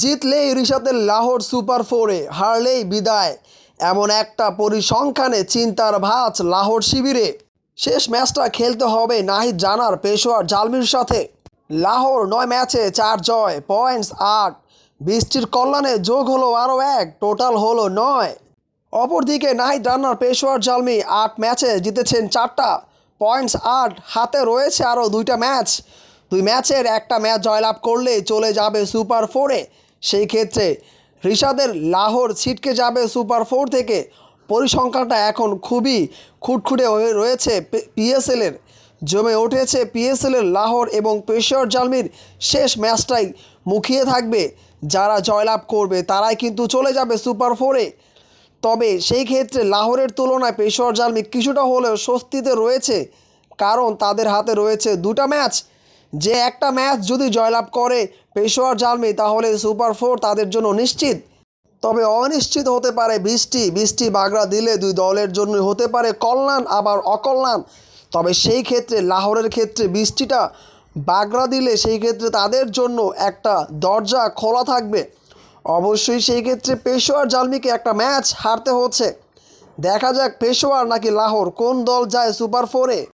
জিতলেই ঋষাদের Lahore super ফোরে হারলেই বিদায়। এমন একটা পরিসংখ্যানে চিন্তার ভাঁজ লাহোর শিবিরে। শেষ ম্যাচটা খেলতে হবে নাহিদ জানার পেশোয়ার জালমির সাথে। লাহোর নয় ম্যাচে চার জয়, পয়েন্টস আট। বৃষ্টির কল্যাণে যোগ হলো আরও এক, টোটাল হলো নয়। অপরদিকে নাহিদ রান্নার পেশোয়ার জালমি আট ম্যাচে জিতেছেন চারটা। পয়েন্টস আট হাতে রয়েছে আরও দুইটা ম্যাচ। দুই ম্যাচের একটা ম্যাচ জয়লাভ করলেই চলে যাবে সুপার ফোরে। সেই ক্ষেত্রে ঋষাদের লাহোর ছিটকে যাবে সুপার ফোর থেকে। পরিসংখ্যানটা এখন খুবই খুটখুটে হয়ে রয়েছে পিএসএলের। জমে উঠেছে পিএসএলের লাহোর এবং পেশোয়ার জালমির শেষ ম্যাচটাই মুখিয়ে থাকবে। যারা জয়লাভ করবে তারাই কিন্তু চলে যাবে সুপার ফোরে। তবে সেই ক্ষেত্রে লাহোরের তুলনায় পেশোয়ার জালমি কিছুটা হলেও স্বস্তিতে রয়েছে। কারণ তাদের হাতে রয়েছে দুটা ম্যাচ। যে একটা ম্যাচ যদি জয়লাভ করে পেশোয়ার জালমি তাহলে সুপার ফোর তাদের জন্য নিশ্চিত। তবে অনিশ্চিত হতে পারে বৃষ্টি। বৃষ্টি বাগড়া দিলে দুই দলের জন্য হতে পারে কল্যাণ, আবার অকল্যাণ। তবে সেই ক্ষেত্রে, লাহোরের ক্ষেত্রে বৃষ্টিটা বাগড়া দিলে সেই ক্ষেত্রে তাদের জন্য একটা দরজা খোলা থাকবে। অবশ্যই সেই ক্ষেত্রে পেশোয়ার জালমিকে একটা ম্যাচ হারতে হচ্ছে। দেখা যাক পেশোয়ার নাকি লাহোর কোন দল যায় সুপার ফোরে।